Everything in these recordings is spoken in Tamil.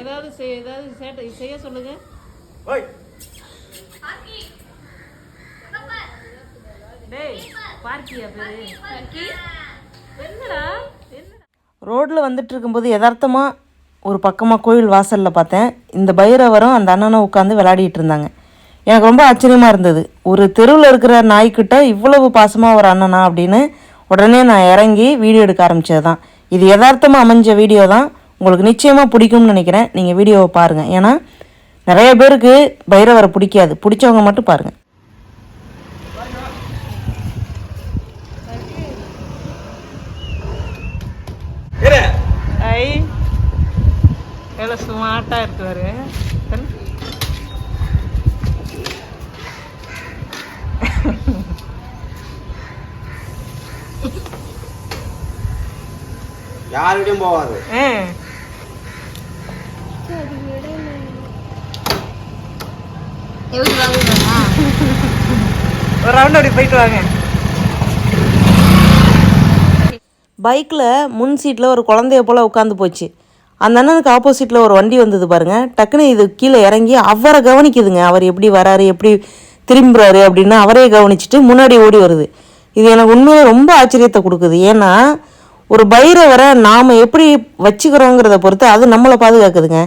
ஏதாவது செய் ஏதாவது சேட்டை செய்ய சொல்லுங்க. டேய் பார்க்கியா பேரு? என்னடா என்ன ரோட்டில் வந்துட்டு இருக்கும்போது யதார்த்தமாக ஒரு பக்கமாக கோயில் வாசலில் பார்த்தேன். இந்த பைரவரும் அந்த அண்ணனும் உட்காந்து விளையாடிட்டு இருந்தாங்க எனக்கு ரொம்ப ஆச்சரியமாக இருந்தது. ஒரு தெருவில் இருக்கிற நாய்க்கிட்ட இவ்வளவு பாசமாக ஒரு அண்ணனா அப்படின்னு உடனே நான் இறங்கி வீடியோ எடுக்க ஆரம்பிச்சது தான் இது யதார்த்தமாக அமைஞ்ச வீடியோ தான் உங்களுக்கு நிச்சயமாக பிடிக்கும்னு நினைக்கிறேன். நீங்கள் வீடியோவை பாருங்கள் ஏன்னா நிறைய பேருக்கு பைரவரை பிடிக்காது. பிடிச்சவங்க மட்டும் பாருங்கள் ஐ எவ்வளோ ஸ்மார்ட்டாக இருக்கு பாரு. யாருக்கிட்டையும் போகாது ஒரு ரவுண்ட் அப்படி போயிட்டு வாங்க பைக்கில் முன் சீட்டில் ஒரு குழந்தைய போல் உட்காந்து போச்சு. அந்த அண்ணனுக்கு ஆப்போசிட்டில் ஒரு வண்டி வந்தது பாருங்க. டக்குன்னு இது கீழே இறங்கி அவரை கவனிக்குதுங்க. அவர் எப்படி வராரு எப்படி திரும்புறாரு அப்படின்னு அவரே கவனிச்சுட்டு முன்னாடி ஓடி வருது. இது எனக்கு உண்மையிலே ரொம்ப ஆச்சரியத்தை கொடுக்குது. ஏன்னா ஒரு பைரவரை நாம் எப்படி வச்சுக்கிறோங்கிறத பொறுத்து அது நம்மளை பாதுகாக்குதுங்க.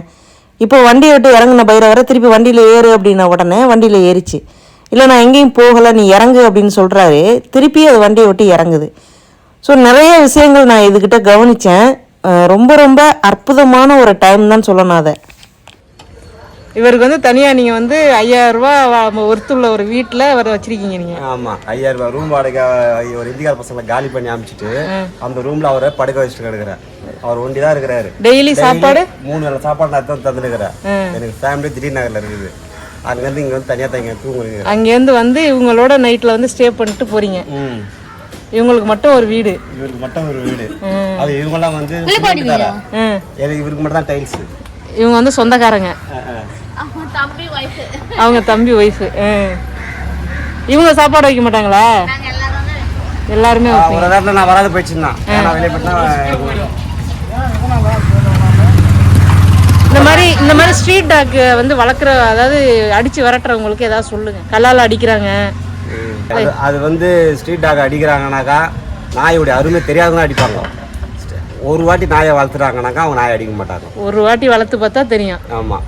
இப்போ வண்டியை விட்டு இறங்குன பைரவரை திருப்பி வண்டியில் ஏறு அப்படின்ன உடனே வண்டியில் ஏறிச்சு. இல்லை நான் எங்கேயும் போகலை நீ இறங்கு அப்படின்னு சொல்கிறாரு திருப்பி அது வண்டியை விட்டு இறங்குது. ஸோ நிறைய விஷயங்கள் நான் இதுகிட்ட கவனித்தேன் ரொம்ப ரொம்ப அற்புதமான ஒரு டைம் தான் சொல்லணும் அதை. இவருக்கு வந்து தனியாக நீங்கள் வந்து ஐயாயிரம் ரூபா ஒருத்துள்ள ஒரு வீட்டில் இவரை வச்சிருக்கீங்க நீங்கள் ஆமா ஐயாயிரம் ரூபாய் ரூம் வாடகை ஒரு இந்திக்கார பசங்களை காலி பண்ணி அமிச்சிட்டு அந்த ரூம்ல அவரை படுக்க வச்சுட்டு கிடக்குறாரு. அவர் ஒண்டி தான் இருக்கிறாரு. டெய்லி சாப்பாடு? மூணு வேளை சாப்பாடு நான் தான் தந்துருக்கிறேன் எனக்கு ஃபேமிலி திடீர் நகர்ல இருக்குது. அங்கேருந்து இங்க வந்து தனியா தங்க தூங்குறீங்க அங்கேருந்து வந்து இவங்களோட நைட்டில் வந்து ஸ்டே பண்ணிட்டு போகிறீங்க ம். இவங்களுக்கு மட்டும் ஒரு வீடு. இவருக்கு மட்டும் ஒரு வீடு. அது இவங்கெல்லாம் வந்து இவருக்கு மட்டும் தான் டைல்ஸ் இவங்க வந்து சொந்தக்காரங்க. அவங்க தம்பி ஒய்ஃபு இவங்க சாப்பாடு வைக்க மாட்டாங்களா? எல்லாருமே வைப்பீங்க. ஒரு நேரத்தில் நான் வராது போயிடுச்சுன்னா. நான் வெளியே போயிட்டா இந்த மாதிரி இந்த மாதிரி ஸ்ட்ரீட் டாக் வந்து வளர்க்குற அதாவது அடிச்சு விரட்டுறவங்களுக்கு ஏதாவது சொல்லுங்க. கல்லால் அடிக்கிறாங்க. அது வந்து ஸ்ட்ரீட் டாக் அடிக்கிறாங்கனாக்கா நாயோடைய அருமை தெரியாதவங்க அடிப்பாங்க. ஒரு வாட்டி நாயை வளர்த்துறாங்கனாக்கா அவங்க நாயை அடிக்க மாட்டாங்க. ஒரு வாட்டி வளர்த்து பார்த்தா தெரியும். ஆமாம்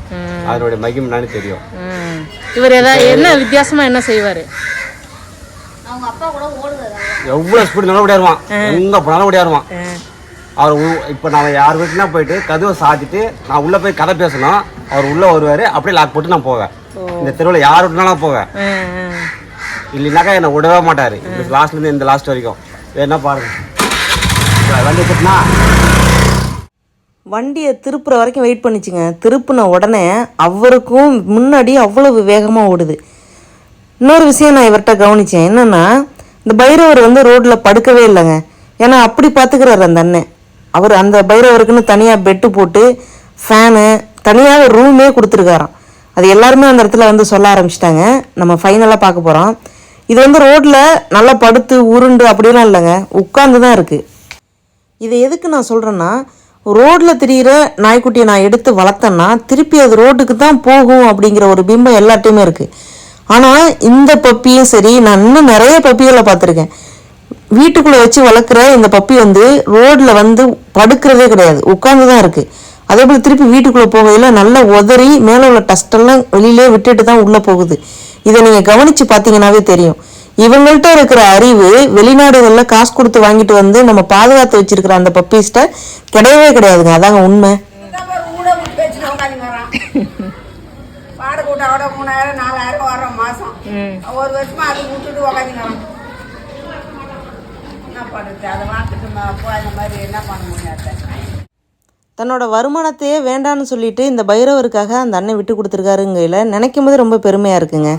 அதனுடைய மகிமை என்னன்னு தெரியும். இவர் ஏதாவது என்ன வித்தியாசமா என்ன செய்வாரு? எவ்வளோ ஸ்பீடு நல்லா ஓடியாருவான். எங்கே போனாலும் ஓடியாருவான். அவர் இப்போ நான் யார் வீட்டுனா போயிட்டு கதவை சாத்திட்டு நான் உள்ளே போய் கதை பேசணும். அவர் உள்ளே வருவார் அப்படியே லாக் போட்டு நான் போவேன். இந்த தெருவில் யார் வீட்டுனாலும் போவேன். இல்லைனாக்கா என்னை விடவே மாட்டார். இந்த லாஸ்ட்லேருந்து இந்த லாஸ்ட் வரைக்கும். வேணா பாருங்க. வண்டி கட்டினா வண்டியை திருப்புற வரைக்கும் வெயிட் பண்ணிச்சுங்க. திருப்புன உடனே அவருக்கும் முன்னாடி அவ்வளவு வேகமாக ஓடுது. இன்னொரு விஷயம் நான் இவர்கிட்ட கவனித்தேன் என்னென்னா இந்த பைரவர் வந்து ரோட்டில் படுக்கவே இல்லைங்க. ஏன்னா அப்படி பார்த்துக்கிறாரு அந்த அண்ணன். அவர் அந்த பைரவருக்குன்னு தனியாக பெட்டு போட்டு ஃபேனு தனியாக ரூமே கொடுத்துருக்காராம். அது எல்லாருமே அந்த இடத்துல வந்து சொல்ல ஆரம்பிச்சிட்டாங்க. நம்ம ஃபைனலாக பார்க்க போகிறோம் இது வந்து ரோட்டில் நல்லா படுத்து உருண்டு அப்படிலாம் இல்லைங்க. உட்காந்து தான் இருக்குது இதை எதுக்கு நான் சொல்கிறேன்னா ரோட்டில் திரியிற நாய்க்குட்டியை நான் எடுத்து வளர்த்தேன்னா திருப்பி அது ரோட்டுக்கு தான் போகும் அப்படிங்கிற ஒரு பிம்பம் எல்லாட்டையுமே இருக்குது ஆனால் இந்த பப்பியும் சரி நான் இன்னும் நிறைய பப்பிகளை பார்த்துருக்கேன். வீட்டுக்குள்ளே வச்சு வளர்க்குற இந்த பப்பி வந்து ரோட்டில் வந்து படுக்கிறதே கிடையாது. உட்காந்து தான் இருக்குது அதே போல் திருப்பி வீட்டுக்குள்ளே போகையில் நல்லா உதறி மேலே உள்ள டஸ்டெல்லாம் வெளியிலே விட்டுட்டு தான் உள்ளே போகுது. இதை நீங்கள் கவனித்து பார்த்தீங்கன்னாவே தெரியும். இவங்கள்ட்ட இருக்கிற அறிவு வெளிநாடுகளில் காசு கொடுத்து வாங்கிட்டு வந்து நம்ம பாதுகாத்து வச்சிருக்கிற அந்த பப்பீஸ்ட்ட கிடையவே கிடையாதுங்க. அதாங்க உண்மை. மூணாயிரம் நாலாயிரம் வரோம் மாசம். ஒரு வருஷமா அதை விட்டுட்டு வரான். என்ன பண்ணுறது அதை வாங்கிட்டு ம- போய் அந்த மாதிரி என்ன பண்ண முடியாது தன்னோட வருமானத்தையே வேண்டான்னு சொல்லிட்டு இந்த பைரவருக்காக அந்த அண்ணன் விட்டு கொடுத்துருக்காருங்கையில் நினைக்கும் போது ரொம்ப பெருமையாக இருக்குங்க.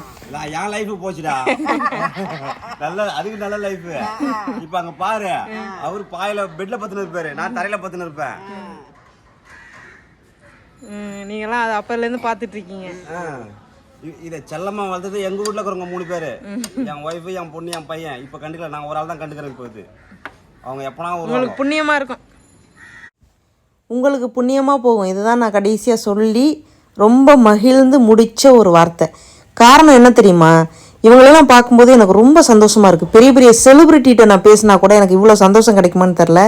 என் லைஃப் போச்சுடா. நல்ல அதுக்கு நல்ல லைஃப் இப்போ அங்க பாரு அவர் பாயில பெட்ல பத்துன்னு இருப்பாரு நான் தரையில பத்துன்னு இருப்பேன். நீங்களாம் அது அப்போலேருந்து பார்த்துட்டு இருக்கீங்க. இதை செல்லமா வளர்த்தது எங்க வீட்ல இருக்கிறவங்க மூணு பேரு. என் ஒய்ஃபு என் பொண்ணு என் பையன். இப்ப கண்டுக்கல நான் ஒரு ஆள் தான் கண்டுக்கிறேன் இப்போ இது. அவங்க எப்பனா ஒரு புண்ணியமா புண்ணியமாக இருக்கும். உங்களுக்கு புண்ணியமாக போகும். இதுதான் நான் கடைசியாக சொல்லி ரொம்ப மகிழ்ந்து முடித்த ஒரு வார்த்தை. காரணம் என்ன தெரியுமா? இவங்களெல்லாம் பார்க்கும்போது எனக்கு ரொம்ப சந்தோஷமாக இருக்குது பெரிய பெரிய செலிப்ரிட்டிகிட்ட நான் பேசினா கூட எனக்கு இவ்வளோ சந்தோஷம் கிடைக்குமான்னு தெரில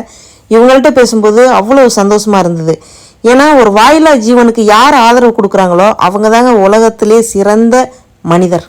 இவங்கள்ட்ட பேசும்போது அவ்வளோ சந்தோஷமாக இருந்தது. ஏன்னா ஒரு வாயிலா ஜீவனுக்கு யார் ஆதரவு கொடுக்குறாங்களோ அவங்க தாங்க உலகத்திலே சிறந்த மனிதர்.